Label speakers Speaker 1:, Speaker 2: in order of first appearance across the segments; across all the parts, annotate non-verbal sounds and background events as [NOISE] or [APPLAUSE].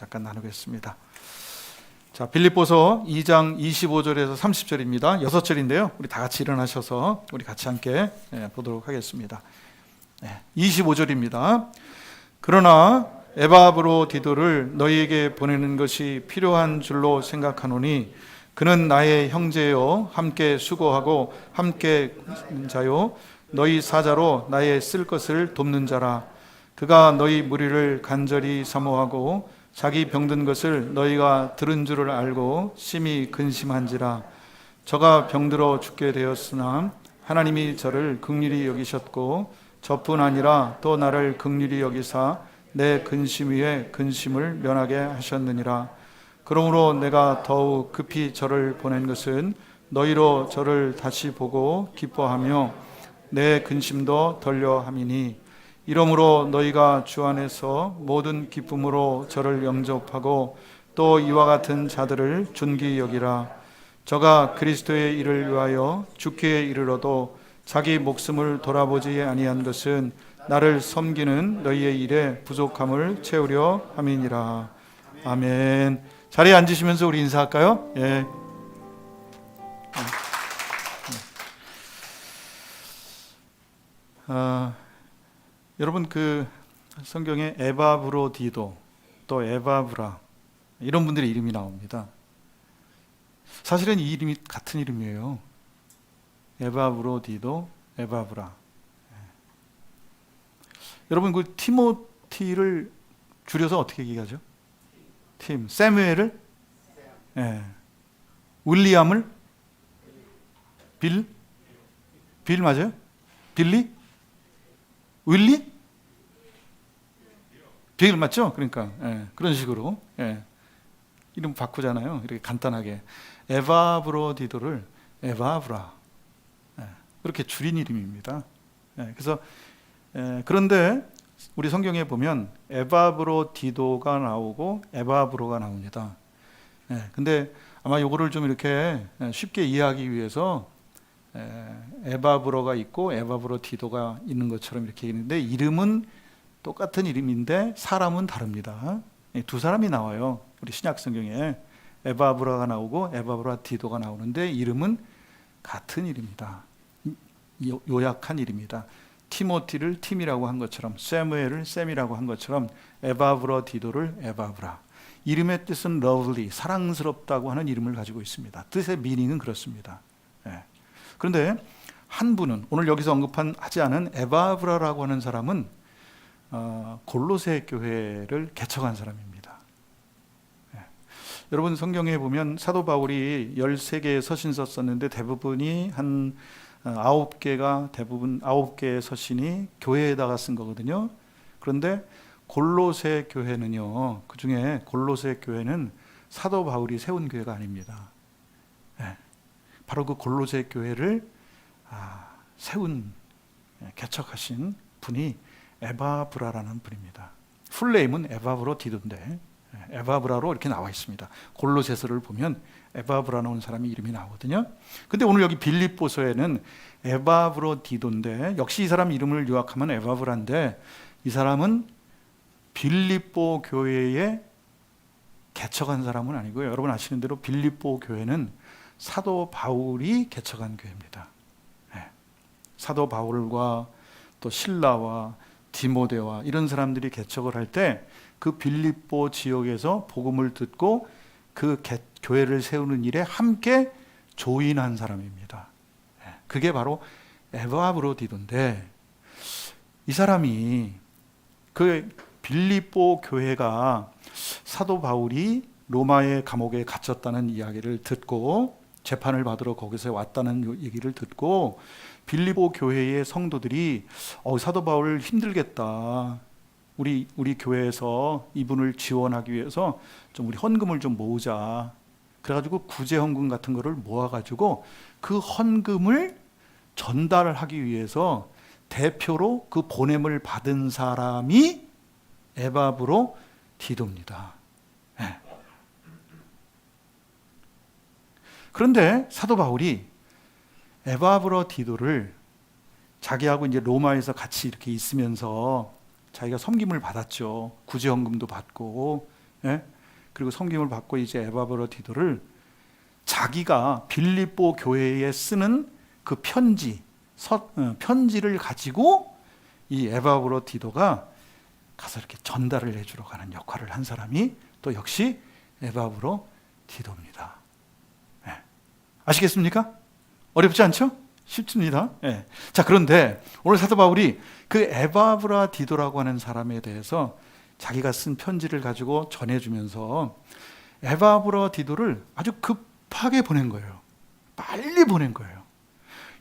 Speaker 1: 잠깐 나누겠습니다. 자, 빌립보서 2장 25절에서 30절입니다. 6절인데요. 우리 다 같이 일어나셔서 우리 같이 함께 예, 보도록 하겠습니다. 네, 25절입니다. 그러나 에바브로 디도를 너희에게 보내는 것이 필요한 줄로 생각하노니 그는 나의 형제요 함께 수고하고 함께 자요 너희 사자로 나의 쓸 것을 돕는 자라 그가 너희 무리를 간절히 사모하고 자기 병든 것을 너희가 들은 줄을 알고 심히 근심한지라. 저가 병들어 죽게 되었으나 하나님이 저를 극률히 여기셨고 저뿐 아니라 또 나를 극률히 여기사 내 근심 위에 근심을 면하게 하셨느니라. 그러므로 내가 더욱 급히 저를 보낸 것은 너희로 저를 다시 보고 기뻐하며 내 근심도 덜려 함이니 이러므로 너희가 주 안에서 모든 기쁨으로 저를 영접하고 또 이와 같은 자들을 존귀 여기라. 저가 그리스도의 일을 위하여 죽기에 이르러도 자기 목숨을 돌아보지 아니한 것은 나를 섬기는 너희의 일에 부족함을 채우려 함이니라. 아멘. 자리에 앉으시면서 우리 인사할까요? 예. 아, 여러분 그 성경에 에바브로디도 또 에바브라 이런 분들의 이름이 나옵니다. 사실은 이 이름이 같은 이름이에요. 에바브로디도 에바브라. 예. 여러분 그 티모티를 줄여서 어떻게 얘기하죠? 팀 세무엘을 예. 윌리엄을 빌? 빌 맞아요? 빌리? 윌리? 빌 맞죠? 그러니까 예. 그런 식으로 예. 이름 바꾸잖아요. 이렇게 간단하게 에바브로디도를 에바브라 예. 그렇게 줄인 이름입니다. 예. 그래서 예. 그런데 우리 성경에 보면 에바브로디도가 나오고 에바브로가 나옵니다. 예. 근데 아마 요거를 좀 이렇게 쉽게 이해하기 위해서 에바브로가 있고 에바브로디도가 있는 것처럼 이렇게 있는데 이름은 똑같은 이름인데 사람은 다릅니다. 예, 두 사람이 나와요. 우리 신약 성경에 에바브라가 나오고 에바브라 디도가 나오는데 이름은 같은 이름이다. 요- 요약한 이름이다. 티모티를 팀이라고 한 것처럼 세무엘을 셈이라고 한 것처럼 에바브라 디도를 에바브라. 이름의 뜻은 lovely, 사랑스럽다고 하는 이름을 가지고 있습니다. 뜻의 미닝은 그렇습니다. 예. 그런데 한 분은 오늘 여기서 언급한 하지 않은 에바브라라고 하는 사람은 어, 골로새 교회를 개척한 사람입니다. 예. 여러분 성경에 보면 사도 바울이 13개의 서신서 썼는데 대부분이 한 어, 아홉 개가 대부분 아홉 개의 서신이 교회에다가 쓴 거거든요. 그런데 골로새 교회는요. 그 중에 골로새 교회는 사도 바울이 세운 교회가 아닙니다. 예. 바로 그 골로새 교회를 아, 세운 예, 개척하신 분이 에바브라라는 분입니다. 풀네임은 에바브로 디도인데 예, 에바브라로 이렇게 나와 있습니다. 골로새서를 보면 에바브라는 사람이 이름이 나오거든요. 근데 오늘 여기 빌립보서에는 에바브로 디도인데 역시 이 사람 이름을 요약하면 에바브라인데 이 사람은 빌립보 교회에 개척한 사람은 아니고요. 여러분 아시는 대로 빌립보 교회는 사도 바울이 개척한 교회입니다. 예. 사도 바울과 또 신라와 디모데와 이런 사람들이 개척을 할 때 그 빌립보 지역에서 복음을 듣고 그 개- 교회를 세우는 일에 함께 조인한 사람입니다. 예. 그게 바로 에바브로디도인데 이 사람이 그 빌립보 교회가 사도 바울이 로마의 감옥에 갇혔다는 이야기를 듣고 재판을 받으러 거기서 왔다는 요- 얘기를 듣고 빌립보 교회의 성도들이 어, 사도 바울 힘들겠다. 우리 우리 교회에서 이분을 지원하기 위해서 좀 우리 헌금을 좀 모으자. 그래가지고 구제 헌금 같은 거를 모아가지고 그 헌금을 전달하기 위해서 대표로 그 보냄을 받은 사람이 에바브로 디도입니다. 예. 그런데 사도 바울이 에바브로 디도를 자기하고 이제 로마에서 같이 이렇게 있으면서 자기가 섬김을 받았죠. 구제헌금도 받고 예? 그리고 섬김을 받고 이제 에바브로 디도를 자기가 빌립보 교회에 쓰는 그 편지 서, 어, 편지를 가지고 이 에바브로 디도가 가서 이렇게 전달을 해주러 가는 역할을 한 사람이 또 역시 에바브로 디도입니다. 예. 아시겠습니까? 어렵지 않죠? 쉽습니다. 예. 자 그런데 오늘 사도 바울이 그 에바브라 디도라고 하는 사람에 대해서 자기가 쓴 편지를 가지고 전해주면서 에바브라 디도를 아주 급하게 보낸 거예요. 빨리 보낸 거예요.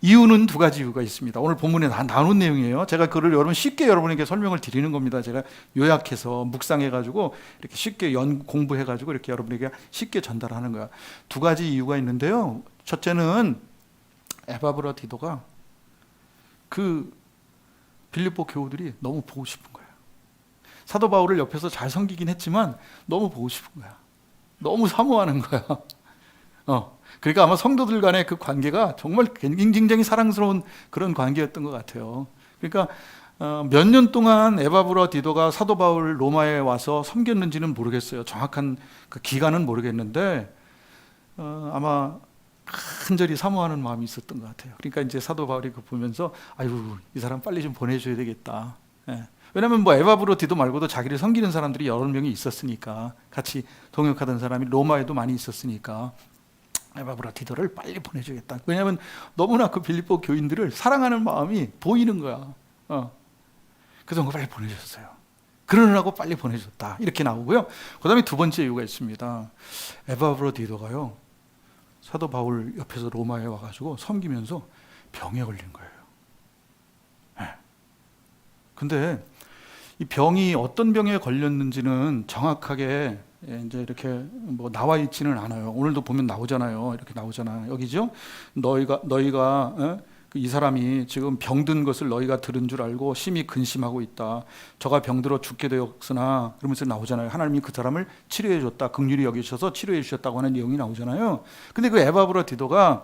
Speaker 1: 이유는 두 가지 이유가 있습니다. 오늘 본문에 다 나눈 내용이에요. 제가 그를 여러분 쉽게 여러분에게 설명을 드리는 겁니다. 제가 요약해서 묵상해가지고 이렇게 쉽게 연 공부해가지고 이렇게 여러분에게 쉽게 전달하는 거야. 두 가지 이유가 있는데요. 첫째는 에바브라디도가 그 빌립보 교우들이 너무 보고 싶은 거예요. 사도 바울을 옆에서 잘 섬기긴 했지만 너무 보고 싶은 거야. 너무 사모하는 거야. 어. 그러니까 아마 성도들 간의 그 관계가 정말 굉장히 사랑스러운 그런 관계였던 것 같아요. 그러니까 어, 몇년 동안 에바브라 디도가 사도 바울 로마에 와서 섬겼는지는 모르겠어요. 정확한 그 기간은 모르겠는데 어, 아마 간절히 사모하는 마음이 있었던 것 같아요. 그러니까 이제 사도 바울이 그 보면서 아유 이 사람 빨리 좀 보내줘야 되겠다. 예. 왜냐하면 뭐 에바브로 디도 말고도 자기를 섬기는 사람들이 여러 명이 있었으니까 같이 동역하던 사람이 로마에도 많이 있었으니까 에바브라 디도를 빨리 보내주겠다. 왜냐하면 너무나 그 빌립보 교인들을 사랑하는 마음이 보이는 거야. 어. 그래서 빨리 보내줬어요. 그러느라고 빨리 보내줬다. 이렇게 나오고요. 그 다음에 두 번째 이유가 있습니다. 에바브로 디도가요. 사도 바울 옆에서 로마에 와가지고 섬기면서 병에 걸린 거예요. 네. 근데 이 병이 어떤 병에 걸렸는지는 정확하게 예, 이제 이렇게 뭐 나와 있지는 않아요. 오늘도 보면 나오잖아요. 이렇게 나오잖아요. 여기죠. 너희가 너희가 어? 이 사람이 지금 병든 것을 너희가 들은 줄 알고 심히 근심하고 있다. 저가 병들어 죽게 되었으나 그러면서 나오잖아요. 하나님이 그 사람을 치료해 줬다. 극률이 여기셔서 치료해 주셨다고 하는 내용이 나오잖아요. 근데 그 에바브라 디도가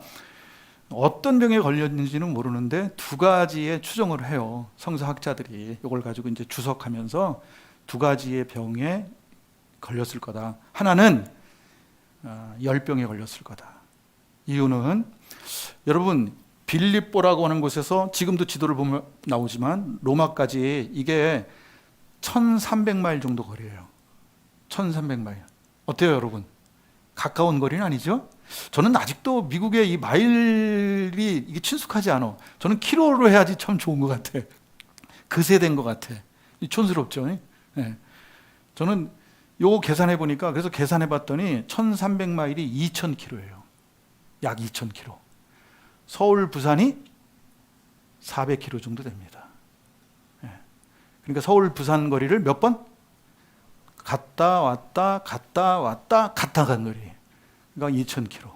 Speaker 1: 어떤 병에 걸렸는지는 모르는데 두 가지의 추정을 해요. 성서학자들이 이걸 가지고 이제 주석하면서 두 가지의 병에 걸렸을 거다. 하나는 어, 열병에 걸렸을 거다. 이유는 여러분 빌립보라고 하는 곳에서 지금도 지도를 보면 나오지만 로마까지 이게 1300마일 정도 거리예요. 1300마일. 어때요, 여러분? 가까운 거리는 아니죠? 저는 아직도 미국의 이 마일이 이게 친숙하지 않아. 저는 키로로 해야지 참 좋은 것 같아. 그 세대인 것 같아. 촌스럽죠? 네. 저는 요거 계산해 보니까 그래서 계산해 봤더니 1300마일이 2000km예요. 약 2000km. 서울 부산이 400km 정도 됩니다. 예. 그러니까 서울 부산 거리를 몇 번? 갔다 왔다 갔다 왔다 갔다 간 거리. 그러니까 2000km.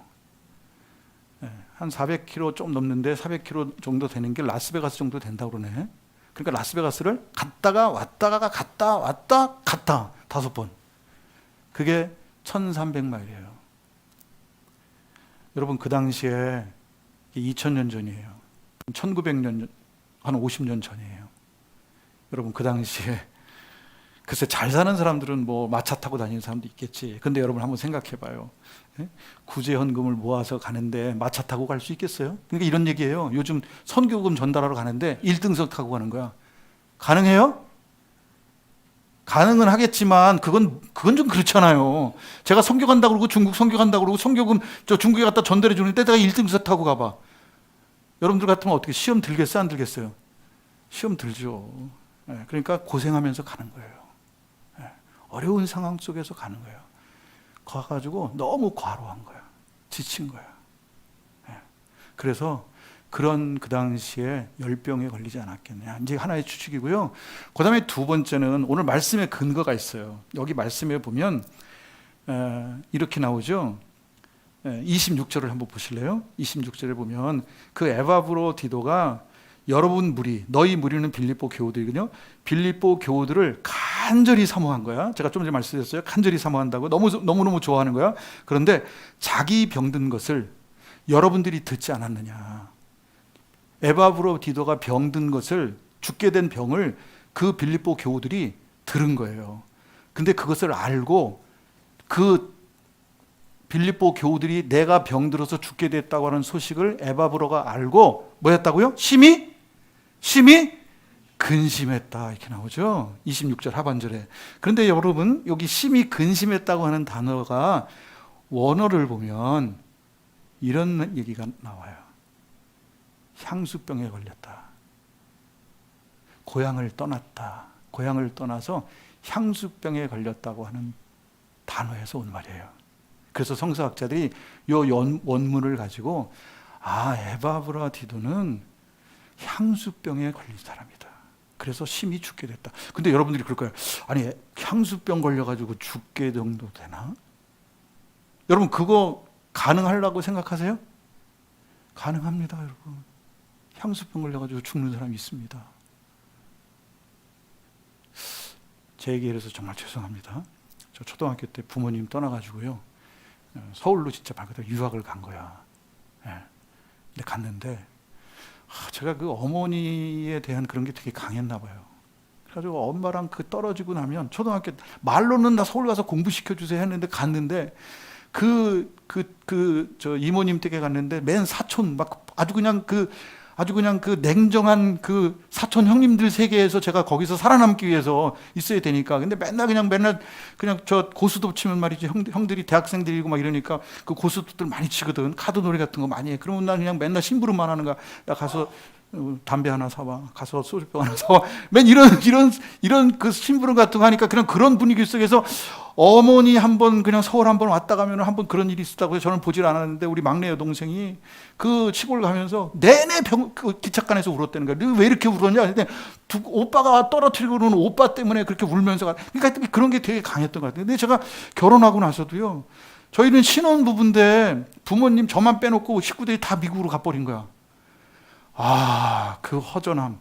Speaker 1: 예. 한 400km 좀 넘는데 400km 정도 되는 게 라스베가스 정도 된다고 그러네. 그러니까 라스베가스를 갔다가 왔다가 갔다 왔다 갔다 다섯 번. 그게 1300마일이에요. 여러분 그 당시에 2000년 전이에요. 1900년 한 50년 전이에요. 여러분 그 당시에 [LAUGHS] 글쎄 잘 사는 사람들은 뭐 마차 타고 다니는 사람도 있겠지. 근데 여러분 한번 생각해 봐요. 예? 구제 헌금을 모아서 가는데 마차 타고 갈 수 있겠어요? 그러니까 이런 얘기예요. 요즘 선교금 전달하러 가는데 1등석 타고 가는 거야. 가능해요? 가능은 하겠지만 그건 그건 좀 그렇잖아요. 제가 선교 간다 그러고 중국 선교 간다 그러고 선교금 저 중국에 갖다 전달해 주는데 내가 1등석 타고 가봐. 여러분들 같으면 어떻게 시험 들겠어요, 안 들겠어요? 시험 들죠. 예, 그러니까 고생하면서 가는 거예요. 예, 어려운 상황 속에서 가는 거예요. 가가지고 너무 과로한 거야. 지친 거야. 예, 그래서 그런 그 당시에 열병에 걸리지 않았겠냐. 이제 하나의 추측이고요. 그 다음에 두 번째는 오늘 말씀에 근거가 있어요. 여기 말씀에 보면 이렇게 나오죠. 26절을 한번 보실래요? 26절에 보면 그 에바브로 디도가 여러분 무리, 너희 무리는 빌립보 교우들이거든요. 빌립보 교우들을 간절히 사모한 거야. 제가 좀 전에 말씀드렸어요. 간절히 사모한다고 너무 너무 너무 좋아하는 거야. 그런데 자기 병든 것을 여러분들이 듣지 않았느냐. 에바브로 디도가 병든 것을 죽게 된 병을 그 빌립보 교우들이 들은 거예요. 근데 그것을 알고 그 빌립보 교우들이 내가 병들어서 죽게 됐다고 하는 소식을 에바브로가 알고 뭐였다고요? 심히 심히 근심했다 이렇게 나오죠. 26절 하반절에. 그런데 여러분 여기 심히 근심했다고 하는 단어가 원어를 보면 이런 얘기가 나와요. 향수병에 걸렸다. 고향을 떠났다. 고향을 떠나서 향수병에 걸렸다고 하는 단어에서 온 말이에요. 그래서 성서학자들이 요 연- 원문을 가지고 아 에바브라 디도는 향수병에 걸린 사람이다. 그래서 심히 죽게 됐다. 근데 여러분들이 그럴 거예요. 아니 향수병 걸려가지고 죽게 정도 되나? 여러분 그거 가능하려고 생각하세요? 가능합니다, 여러분. 향수병 걸려가지고 죽는 사람이 있습니다. 제 얘기해서 정말 죄송합니다. 저 초등학교 때 부모님 떠나가지고요. 어, 서울로 진짜 말 그대로 유학을 간 거야. 예. 근데 갔는데 아, 제가 그 어머니에 대한 그런 게 되게 강했나 봐요. 그래가지고 엄마랑 그 떨어지고 나면 초등학교 때 말로는 나 서울 가서 공부시켜 주세요 했는데 갔는데 그 그 그 저 이모님 댁에 갔는데 맨 사촌 막 아주 그냥 그 아주 그냥 그 냉정한 그 사촌 형님들 세계에서 제가 거기서 살아남기 위해서 있어야 되니까. 근데 맨날 그냥 맨날 그냥 저 고수도 치면 말이지 형, 형들이 대학생들이고 막 이러니까 그 고수들 많이 치거든. 카드 놀이 같은 거 많이 해. 그러면 난 그냥 맨날 심부름만 하는 거야 야 가서 어, 담배 하나 사와 가서 소주병 하나 사와 맨 이런 이런 이런 그 심부름 같은 거 하니까 그냥 그런 분위기 속에서 어머니 한 번 그냥 서울 한 번 왔다 가면 한 번 그런 일이 있었다고 해서 저는 보질 않았는데 우리 막내 여동생이 그 시골 가면서 내내 병, 그 기착관에서 울었다는 거야. 너왜 이렇게 울었냐? 근데 두, 오빠가 떨어뜨리고 그러는 오빠 때문에 그렇게 울면서 가. 그러니까 그런 게 되게 강했던 것 같아요. 근데 제가 결혼하고 나서도요. 저희는 신혼 부부인데 부모님 저만 빼놓고 식구들이 다 미국으로 가버린 거야. 아, 그 허전함.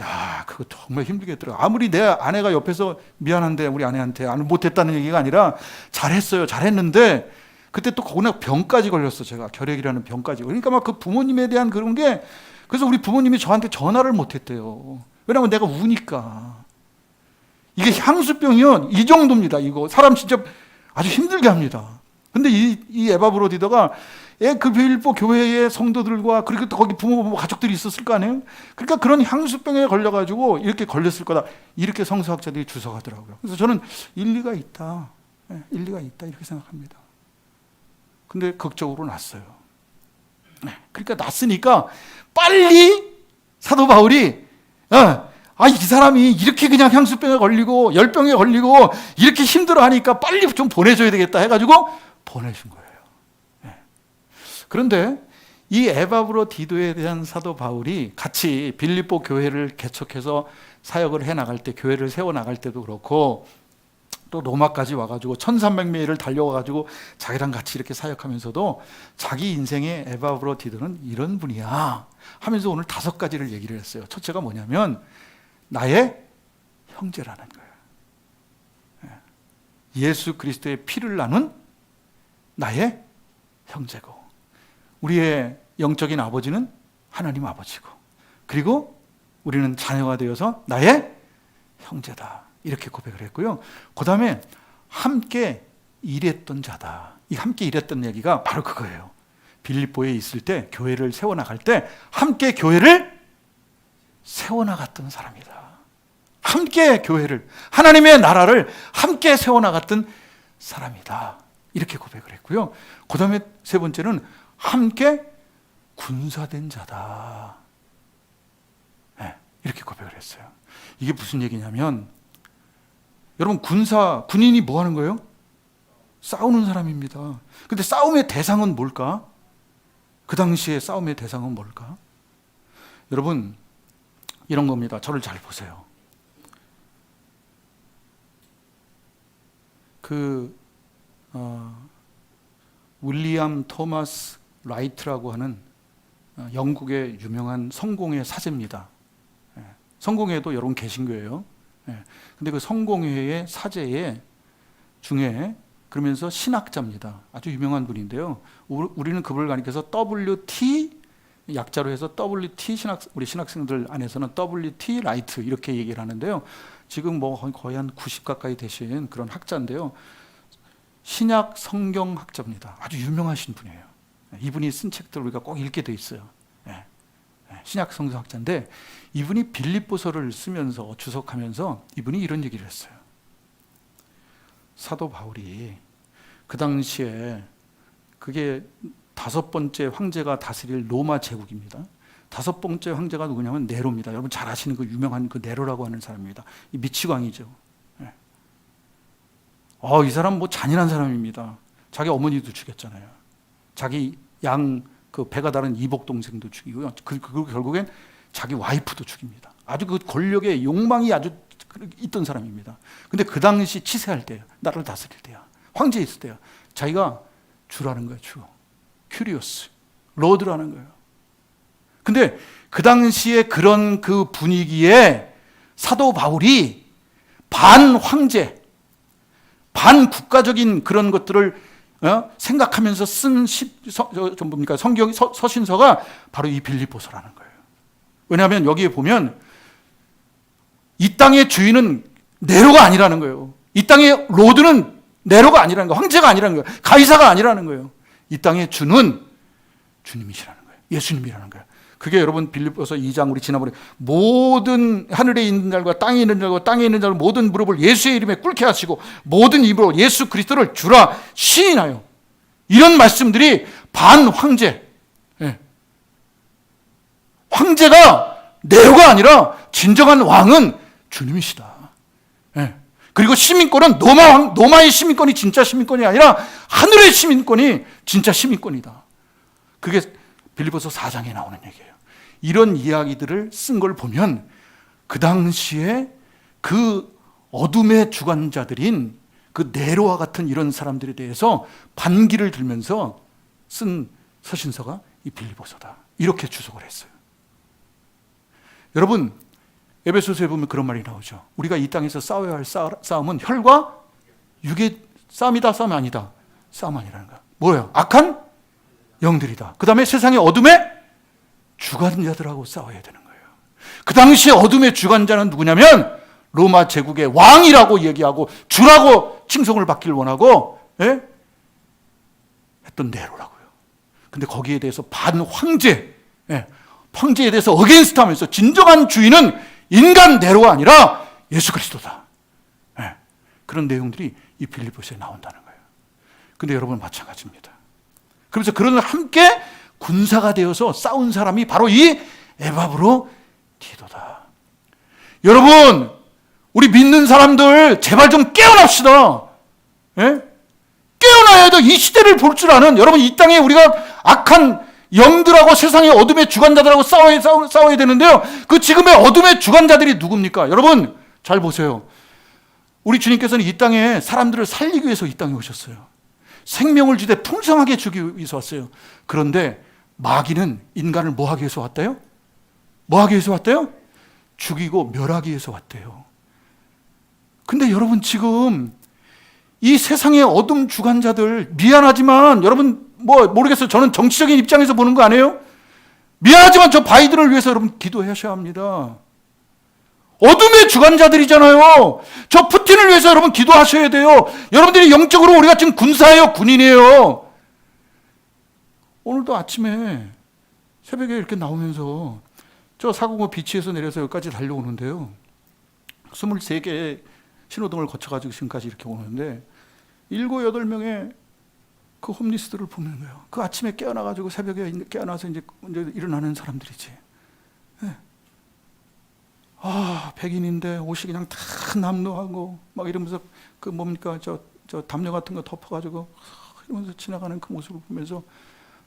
Speaker 1: 야, 그거 정말 힘들겠더라. 아무리 내 아내가 옆에서 미안한데 우리 아내한테 안 못했다는 얘기가 아니라 잘했어요, 잘했는데 그때 또 거기다 병까지 걸렸어, 제가 결핵이라는 병까지. 그러니까 막 그 부모님에 대한 그런 게 그래서 우리 부모님이 저한테 전화를 못했대요. 왜냐면 내가 우니까. 이게 향수병이요, 이 정도입니다. 이거 사람 진짜 아주 힘들게 합니다. 근데 이, 이 에바 브로디더가 예, 그 빌보 교회의 성도들과 그리고 또 거기 부모, 부모 가족들이 있었을 거 아니에요? 그러니까 그런 향수병에 걸려가지고 이렇게 걸렸을 거다. 이렇게 성서학자들이 주석하더라고요. 그래서 저는 일리가 있다. 예, 일리가 있다. 이렇게 생각합니다. 근데 극적으로 났어요. 네, 그러니까 났으니까 빨리 사도 바울이 어, 아, 이 사람이 이렇게 그냥 향수병에 걸리고 열병에 걸리고 이렇게 힘들어 하니까 빨리 좀 보내줘야 되겠다 해가지고 보내준 거예요. 예. 그런데 이 에바브로 디도에 대한 사도 바울이 같이 빌립보 교회를 개척해서 사역을 해 나갈 때 교회를 세워 나갈 때도 그렇고 또 로마까지 와가지고 1300매일을 달려와가지고 자기랑 같이 이렇게 사역하면서도 자기 인생의 에바브로 디도는 이런 분이야 하면서 오늘 다섯 가지를 얘기를 했어요. 첫째가 뭐냐면 나의 형제라는 거예요. 예. 예수 그리스도의 피를 나눈 나의 형제고 우리의 영적인 아버지는 하나님 아버지고 그리고 우리는 자녀가 되어서 나의 형제다 이렇게 고백을 했고요. 그 다음에 함께 일했던 자다. 이 함께 일했던 얘기가 바로 그거예요. 빌립보에 있을 때 교회를 세워 나갈 때 함께 교회를 세워 나갔던 사람이다. 함께 교회를 하나님의 나라를 함께 세워 나갔던 사람이다. 이렇게 고백을 했고요. 그 다음에 세 번째는 함께 군사된 자다. 네, 이렇게 고백을 했어요. 이게 무슨 얘기냐면, 여러분, 군사, 군인이 뭐 하는 거예요? 싸우는 사람입니다. 근데 싸움의 대상은 뭘까? 그 당시에 싸움의 대상은 뭘까? 여러분, 이런 겁니다. 저를 잘 보세요. 그 어, 윌리엄 토마스 라이트라고 하는 어, 영국의 유명한 성공회 사제입니다. 예, 성공회도 여러분 개신교예요. 예, 근데 그 성공회의 사제의 중에 그러면서 신학자입니다. 아주 유명한 분인데요. 우- 우리는 그분을 가리켜서 WT 약자로 해서 WT 신학 우리 신학생들 안에서는 WT 라이트 이렇게 얘기를 하는데요. 지금 뭐 거의 한 90 가까이 되신 그런 학자인데요. 신약 성경 학자입니다. 아주 유명하신 분이에요. 이분이 쓴 책들 우리가 꼭 읽게 돼 있어요. 예. 예, 신약 성경 학자인데 이분이 빌립보서를 쓰면서 주석하면서 이분이 이런 얘기를 했어요. 사도 바울이 그 당시에 그게 다섯 번째 황제가 다스릴 로마 제국입니다. 다섯 번째 황제가 누구냐면 네로입니다. 여러분 잘 아시는 그 유명한 그 네로라고 하는 사람입니다. 이 미치광이죠. 예. 어, 이 사람 뭐 잔인한 사람입니다. 자기 어머니도 죽였잖아요. 자기 양 그 배가 다른 이복 동생도 죽이고요. 그, 그 결국엔 자기 와이프도 죽입니다. 아주 그 권력의 욕망이 아주 있던 사람입니다. 근데 그 당시 치세할 때, 나라를 다스릴 때야, 황제 있을 때야, 자기가 주라는 거예요, 주. 큐리오스, 로드라는 거예요. 근데 그 당시에 그런 그 분위기에 사도 바울이 반 황제, 반 국가적인 그런 것들을 어? 생각하면서 쓴 시, 서, 뭡니까 성경 서, 서신서가 바로 이 빌립보서라는 거예요. 왜냐하면 여기에 보면 이 땅의 주인은 네로가 아니라는 거예요. 이 땅의 로드는 네로가 아니라는 거예요. 황제가 아니라는 거예요. 가이사가 아니라는 거예요. 이 땅의 주는 주님이시라는 거예요. 예수님이라는 거예요. 그게 여러분 빌립보서 2장 우리 지난번에 모든 하늘에 있는 자과 땅에 있는 자와 땅에 있는 자를 모든 무릎을 예수의 이름에 꿇게 하시고 모든 입으로 예수 그리스도를 주라 시인하여 이런 말씀들이 반 황제 예. 황제가 네로가 아니라 진정한 왕은 주님이시다. 예. 그리고 시민권은 로마 왕, 로마의 시민권이 진짜 시민권이 아니라 하늘의 시민권이 진짜 시민권이다. 그게 빌리보서 4장에 나오는 얘기예요. 이런 이야기들을 쓴 걸 보면 그 당시에 그 어둠의 주관자들인 그 네로와 같은 이런 사람들에 대해서 반기를 들면서 쓴 서신서가 이 빌리보서다. 이렇게 주석을 했어요. 여러분, 에베소서에 보면 그런 말이 나오죠. 우리가 이 땅에서 싸워야 할 싸움은 혈과 육의 싸움이다, 싸움 아니다. 싸움 아니라는 거야. 뭐예요? 악한 영들이다. 그 다음에 세상의 어둠의 주관자들하고 싸워야 되는 거예요. 그 당시 어둠의 주관자는 누구냐면 로마 제국의 왕이라고 얘기하고 주라고 칭송을 받기를 원하고 예? 했던 네로라고요. 근데 거기에 대해서 반 황제, 예, 황제에 대해서 어게인스트 하면서 진정한 주인은 인간 네로가 아니라 예수 그리스도다. 예, 그런 내용들이 이 빌리보스에 나온다는 거예요. 근데 여러분 마찬가지입니다. 그래서 그런 함께 군사가 되어서 싸운 사람이 바로 이 에바브로 디도다. 여러분, 우리 믿는 사람들 제발 좀 깨어납시다. 예? 깨어나야 돼. 이 시대를 볼 줄 아는 여러분 이 땅에 우리가 악한 영들하고 세상의 어둠의 주관자들하고 싸워야, 싸워, 싸워야 되는데요. 그 지금의 어둠의 주관자들이 누굽니까? 여러분 잘 보세요. 우리 주님께서는 이 땅에 사람들을 살리기 위해서 이 땅에 오셨어요. 생명을 주되 풍성하게 주기 위해서 왔어요. 그런데 마귀는 인간을 뭐 하기 위해서 왔대요? 뭐 하기 위해서 왔대요? 죽이고 멸하기 위해서 왔대요. 근데 여러분 지금 이 세상의 어둠 주관자들 미안하지만 여러분 뭐 모르겠어요. 저는 정치적인 입장에서 보는 거 아니에요? 미안하지만 저 바이든을 위해서 여러분 기도하셔야 합니다. 어둠의 주관자들이잖아요. 저 푸틴을 위해서 여러분 기도하셔야 돼요. 여러분들이 영적으로 우리가 지금 군사예요, 군인이에요. 오늘도 아침에 새벽에 이렇게 나오면서 저 사고고 비치에서 내려서 여기까지 달려오는데요. 23개 신호등을 거쳐가지고 지금까지 이렇게 오는데 일곱 여덟 명의 그 홈리스들을 보는 거예요. 그 아침에 깨어나가지고 새벽에 깨어나서 이제, 이제 일어나는 사람들이지. 네. 아 백인인데 옷이 그냥 다 남루하고 막 이러면서 그 뭡니까 저 저 담요 같은 거 덮어가지고 이러면서 지나가는 그 모습을 보면서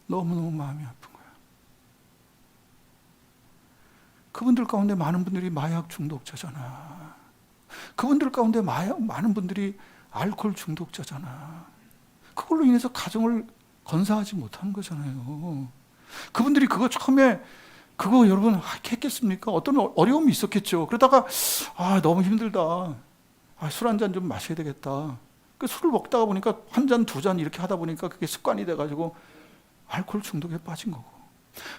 Speaker 1: 너무 너무 마음이 아픈 거야. 그분들 가운데 많은 분들이 마약 중독자잖아. 그분들 가운데 마약 많은 분들이 알코올 중독자잖아. 그걸로 인해서 가정을 건사하지 못하는 거잖아요. 그분들이 그거 처음에 그거 여러분 했겠습니까? 어떤 어려움이 있었겠죠. 그러다가 아 너무 힘들다. 아, 술 한 잔 좀 마셔야 되겠다. 그 술을 먹다가 보니까 한 잔 두 잔 이렇게 하다 보니까 그게 습관이 돼가지고 알코올 중독에 빠진 거고.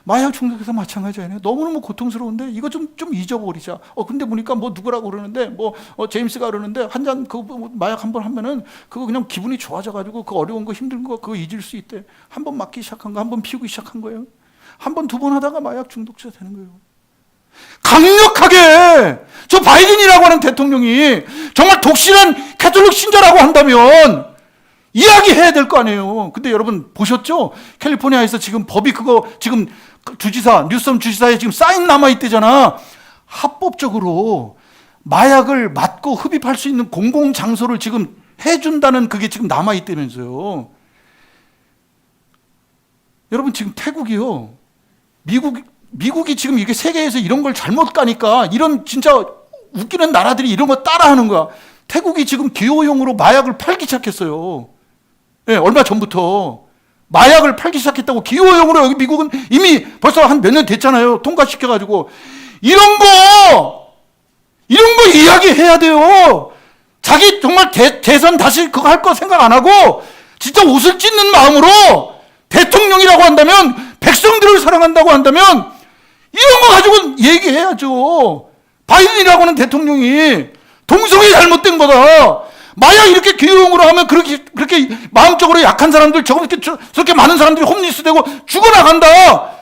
Speaker 1: 마약 중독에서 마찬가지예요. 너무너무 고통스러운데 이거 좀, 좀 잊어버리자. 어, 근데 보니까 뭐 누구라고 그러는데 뭐 어, 제임스가 그러는데 한 잔 그 마약 한 번 하면은 그거 그냥 기분이 좋아져가지고 그 어려운 거 힘든 거 그거 잊을 수 있대. 한 번 맞기 시작한 거 한 번 피우기 시작한 거예요. 한 번 두 번 하다가 마약 중독자 되는 거예요. 강력하게 저 바이든이라고 하는 대통령이 정말 독실한 캐톨릭 신자라고 한다면 이야기해야 될 거 아니에요. 근데 여러분 보셨죠? 캘리포니아에서 지금 법이 그거 지금 그 주지사 뉴섬 주지사에 지금 사인 남아 있대잖아. 합법적으로 마약을 맞고 흡입할 수 있는 공공 장소를 지금 해준다는 그게 지금 남아 있다면서요. 여러분 지금 태국이요. 미국 미국이 지금 이게 세계에서 이런 걸 잘못 가니까 이런 진짜 웃기는 나라들이 이런 거 따라하는 거야. 태국이 지금 기호용으로 마약을 팔기 시작했어요. 예, 얼마 전부터 마약을 팔기 시작했다고 기호용으로 여기 미국은 이미 벌써 한 몇 년 됐잖아요. 통과시켜 가지고 이런 거 이런 거 이야기해야 돼요. 자기 정말 대, 대선 다시 그거 할 거 생각 안 하고 진짜 옷을 찢는 마음으로 대통령이라고 한다면 백성들을 사랑한다고 한다면 이런 거 가지고 얘기해야죠. 바이든이라고 하는 대통령이 동성애 잘못된 거다. 마약 이렇게 기용으로 하면 그렇게 그렇게 마음적으로 약한 사람들 저렇게 저렇게 많은 사람들이 홈리스 되고 죽어나간다.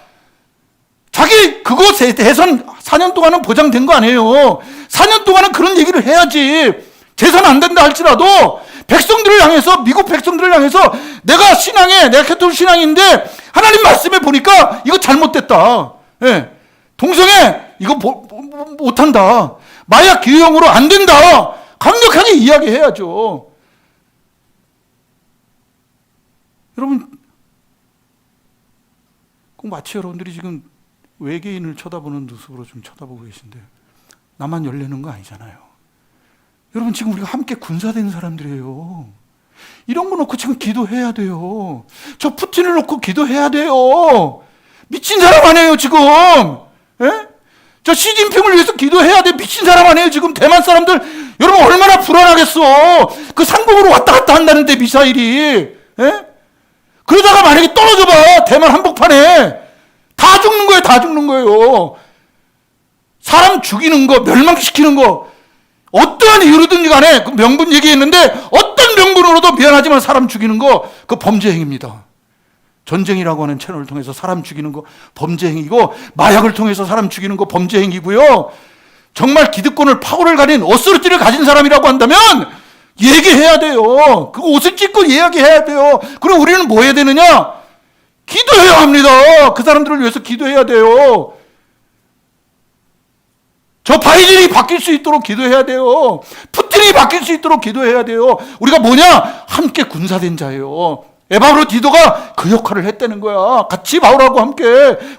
Speaker 1: 자기 그거 세- 대선 4년 동안은 보장된 거 아니에요. 4년 동안은 그런 얘기를 해야지. 재선 안 된다 할지라도 백성들을 향해서 미국 백성들을 향해서 내가 신앙에 내가 캐톨릭 신앙인데 하나님 말씀에 보니까 이거 잘못됐다. 예. 동성애 이거 못한다. 마약 기용으로 안 된다. 강력하게 이야기해야죠. 여러분 꼭 마치 여러분들이 지금 외계인을 쳐다보는 모습으로 좀 쳐다보고 계신데 나만 열리는 거 아니잖아요. 여러분 지금 우리가 함께 군사된 사람들이에요. 이런 거 놓고 지금 기도해야 돼요. 저 푸틴을 놓고 기도해야 돼요. 미친 사람 아니에요 지금. 예? 저 시진핑을 위해서 기도해야 돼. 미친 사람 아니에요 지금 대만 사람들. 여러분 얼마나 불안하겠어. 그 상공으로 왔다 갔다 한다는데 미사일이. 예? 그러다가 만약에 떨어져 봐. 대만 한복판에. 다 죽는 거예요. 다 죽는 거예요. 사람 죽이는 거, 멸망시키는 거, 어떠한 이유로든지 간에 그 명분 얘기했는데 어떤 명분으로도 미안하지만 사람 죽이는 거, 그 범죄 행위입니다. 전쟁이라고 하는 채널을 통해서 사람 죽이는 거 범죄 행위고, 마약을 통해서 사람 죽이는 거 범죄 행위고요. 정말 기득권을 파워를 가진 어스로티를 가진 사람이라고 한다면 얘기해야 돼요. 그 옷을 찢고 이야기해야 돼요. 그럼 우리는 뭐 해야 되느냐? 기도해야 합니다. 그 사람들을 위해서 기도해야 돼요. 저 바이든이 바뀔 수 있도록 기도해야 돼요. 푸틴이 바뀔 수 있도록 기도해야 돼요. 우리가 뭐냐? 함께 군사된 자예요. 에바브로 디도가 그 역할을 했다는 거야. 같이 바울하고 함께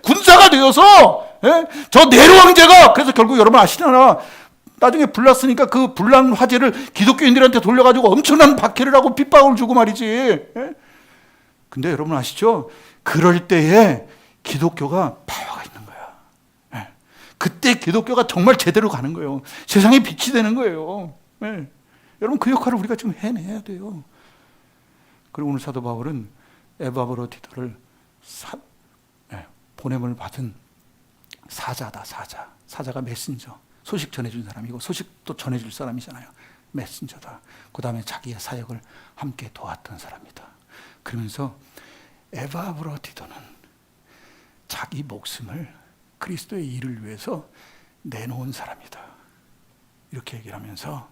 Speaker 1: 군사가 되어서 예? 저 네로 황제가 그래서 결국 여러분 아시잖아. 나중에 불났으니까 그 불난 화제를 기독교인들한테 돌려가지고 엄청난 박해를 하고 핍박을 주고 말이지. 예? 근데 여러분 아시죠? 그럴 때에 기독교가. 그때 기독교가 정말 제대로 가는 거예요. 세상에 빛이 되는 거예요. 예. 여러분 그 역할을 우리가 지금 해내야 돼요. 그리고 오늘 사도 바울은 에바브로 디도를 사, 예, 보냄을 받은 사자다 사자. 사자가 메신저. 소식 전해준 사람이고 소식도 전해줄 사람이잖아요. 메신저다. 그 다음에 자기의 사역을 함께 도왔던 사람이다. 그러면서 에바브로 디도는 자기 목숨을 그리스도의 일을 위해서 내놓은 사람이다. 이렇게 얘기를 하면서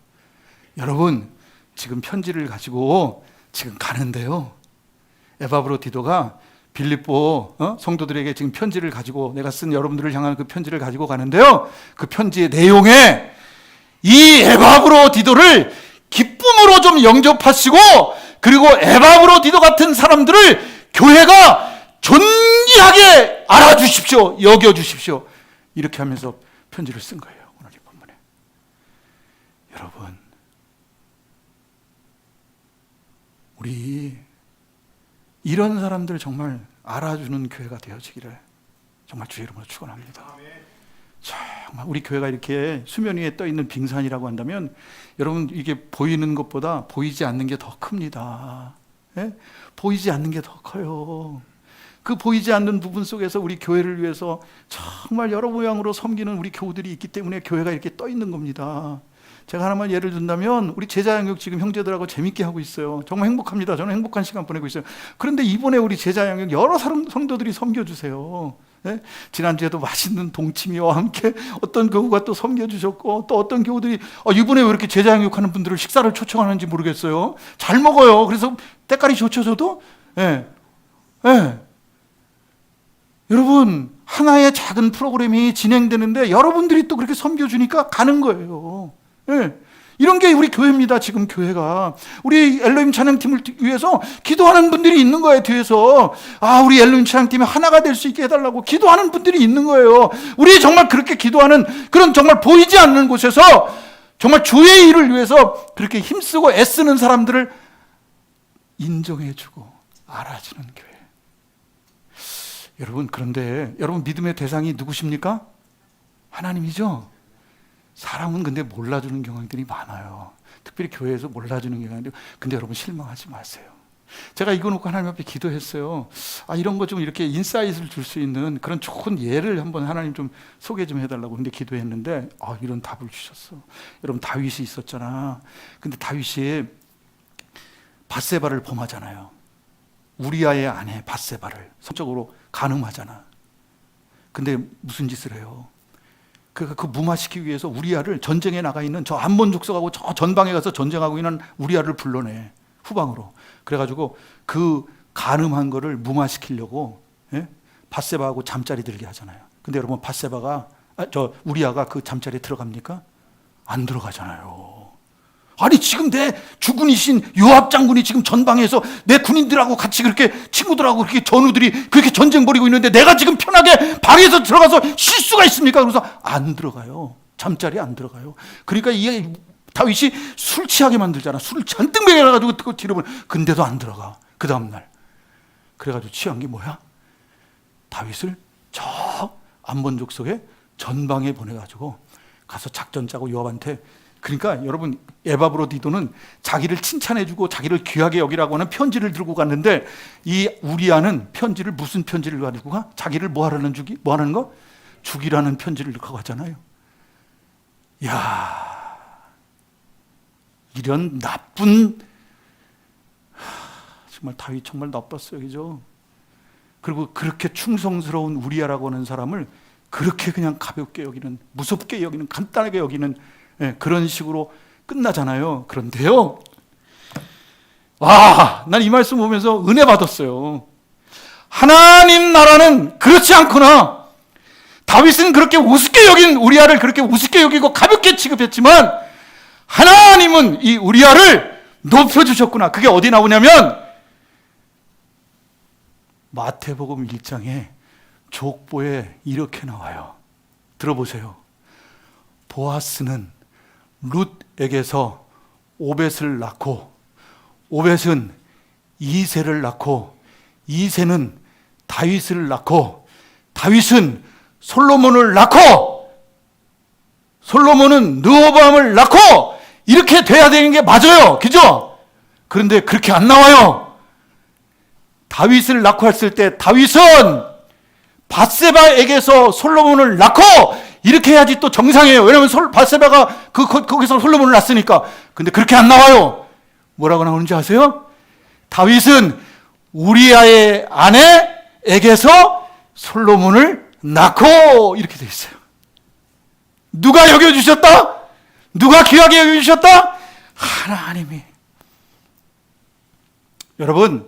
Speaker 1: 여러분 지금 편지를 가지고 지금 가는데요. 에바브로 디도가 빌립보 어? 성도들에게 지금 편지를 가지고 내가 쓴 여러분들을 향한 그 편지를 가지고 가는데요. 그 편지의 내용에 이 에바브로 디도를 기쁨으로 좀 영접하시고 그리고 에바브로 디도 같은 사람들을 교회가 존 귀하게 알아주십시오. 여겨주십시오. 이렇게 하면서 편지를 쓴 거예요. 오늘 이 본문에. 여러분, 우리 이런 사람들 정말 알아주는 교회가 되어지기를 정말 주의 이름으로 축원합니다. 정말 우리 교회가 이렇게 수면 위에 떠 있는 빙산이라고 한다면 여러분 이게 보이는 것보다 보이지 않는 게 더 큽니다. 예? 보이지 않는 게 더 커요. 그 보이지 않는 부분 속에서 우리 교회를 위해서 정말 여러 모양으로 섬기는 우리 교우들이 있기 때문에 교회가 이렇게 떠 있는 겁니다. 제가 하나만 예를 든다면 우리 제자 양육 지금 형제들하고 재밌게 하고 있어요. 정말 행복합니다. 저는 행복한 시간 보내고 있어요. 그런데 이번에 우리 제자 양육 여러 사람 성도들이 섬겨주세요. 네? 지난주에도 맛있는 동치미와 함께 어떤 교우가 또 섬겨주셨고 또 어떤 교우들이 어, 이번에 왜 이렇게 제자 양육하는 분들을 식사를 초청하는지 모르겠어요. 잘 먹어요. 그래서 때깔이 좋죠, 저도. 예. 예. 여러분, 하나의 작은 프로그램이 진행되는데 여러분들이 또 그렇게 섬겨주니까 가는 거예요. 예. 이런 게 우리 교회입니다. 지금 교회가 우리 엘로임 찬양팀을 위해서 기도하는 분들이 있는 거예요. 뒤에서 아 우리 엘로임 찬양팀이 하나가 될 수 있게 해달라고 기도하는 분들이 있는 거예요. 우리 정말 그렇게 기도하는 그런 정말 보이지 않는 곳에서 정말 주의 일을 위해서 그렇게 힘쓰고 애쓰는 사람들을 인정해주고 알아주는 교회. 여러분 그런데 여러분 믿음의 대상이 누구십니까? 하나님이죠. 사람은 근데 몰라주는 경향들이 많아요. 특별히 교회에서 몰라주는 경향들. 근데 여러분 실망하지 마세요. 제가 이거 놓고 하나님 앞에 기도했어요. 아 이런 거 좀 이렇게 인사이트를 줄 수 있는 그런 좋은 예를 한번 하나님 좀 소개 좀 해달라고 근데 기도했는데 아 이런 답을 주셨어. 여러분 다윗이 있었잖아. 근데 다윗이 바세바를 범하잖아요. 우리아의 아내 바세바를 성적으로 가늠하잖아. 근데 무슨 짓을 해요? 그, 그 무마시키기 위해서 우리아를 전쟁에 나가 있는 저 암몬 족속하고 저 전방에 가서 전쟁하고 있는 우리아를 불러내 후방으로 그래가지고 그 가늠한 거를 무마시키려고 예? 바세바하고 잠자리 들게 하잖아요. 근데 여러분 바세바가 아, 저 우리아가 그 잠자리에 들어갑니까? 안 들어가잖아요. 아니 지금 내 주군이신 요압 장군이 지금 전방에서 내 군인들하고 같이 그렇게 친구들하고 그렇게 전우들이 그렇게 전쟁 벌이고 있는데 내가 지금 편하게 방에서 들어가서 쉴 수가 있습니까? 그래서 안 들어가요. 잠자리에 안 들어가요. 그러니까 이 다윗이 술 취하게 만들잖아. 술을 잔뜩 먹여가지고 그 뒤로 보내. 근데도 안 들어가. 그 다음 날. 그래가지고 취한 게 뭐야? 다윗을 저 안본족 속에 전방에 보내가지고 가서 작전 짜고 요압한테 그러니까 여러분 에바브로디도는 자기를 칭찬해주고 자기를 귀하게 여기라고 하는 편지를 들고 갔는데 이 우리아는 편지를 무슨 편지를 가지고 가? 자기를 뭐 하라는 죽이 뭐 하는 거? 죽이라는 편지를 갖고 갔잖아요. 야 이런 나쁜 정말 다윗 정말 나빴어요, 그죠? 그리고 그렇게 충성스러운 우리아라고 하는 사람을 그렇게 그냥 가볍게 여기는 무섭게 여기는 간단하게 여기는 예, 그런 식으로 끝나잖아요. 그런데요, 와, 난 이 말씀 보면서 은혜 받았어요. 하나님 나라는 그렇지 않구나. 다윗은 그렇게 우습게 여긴 우리아를 그렇게 우습게 여기고 가볍게 취급했지만 하나님은 이 우리아를 높여 주셨구나. 그게 어디 나오냐면 마태복음 1장에 족보에 이렇게 나와요. 들어보세요. 보아스는 룻에게서 오벳을 낳고 오벳은 이세를 낳고 이세는 다윗을 낳고 다윗은 솔로몬을 낳고 솔로몬은 느호밤을 낳고 이렇게 돼야 되는 게 맞아요. 그죠? 그런데 그렇게 안 나와요. 다윗을 낳고 했을 때 다윗은 바세바에게서 솔로몬을 낳고 이렇게 해야지 또 정상이에요. 왜냐하면 솔, 바세바가 그, 거, 거기서 솔로몬을 낳았으니까. 근데 그렇게 안 나와요. 뭐라고 나오는지 아세요? 다윗은 우리아의 아내에게서 솔로몬을 낳고 이렇게 돼 있어요. 누가 여겨주셨다? 누가 귀하게 여겨주셨다? 하나님이. 여러분,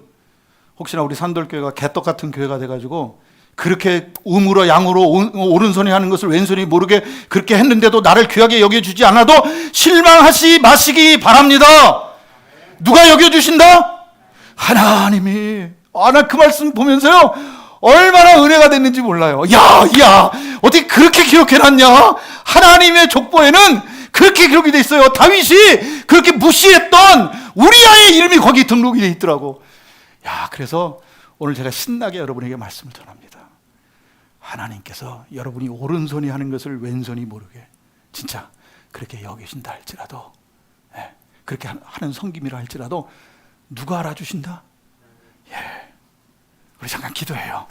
Speaker 1: 혹시나 우리 산돌교회가 개떡 같은 교회가 돼가지고 그렇게 우물어 양으로 오른손이 하는 것을 왼손이 모르게 그렇게 했는데도 나를 귀하게 여겨주지 않아도 실망하시 마시기 바랍니다. 누가 여겨주신다? 하나님이. 아, 나 그 말씀 보면서요. 얼마나 은혜가 됐는지 몰라요. 야, 야, 어떻게 그렇게 기록해놨냐? 하나님의 족보에는 그렇게 기록이 돼 있어요. 다윗이 그렇게 무시했던 우리아의 이름이 거기 등록이 돼 있더라고. 야, 그래서 오늘 제가 신나게 여러분에게 말씀을 전합니다. 하나님께서 여러분이 오른손이 하는 것을 왼손이 모르게 진짜 그렇게 여기신다 할지라도 예, 그렇게 하는 성김이라 할지라도 누가 알아주신다? 예. 우리 잠깐 기도해요.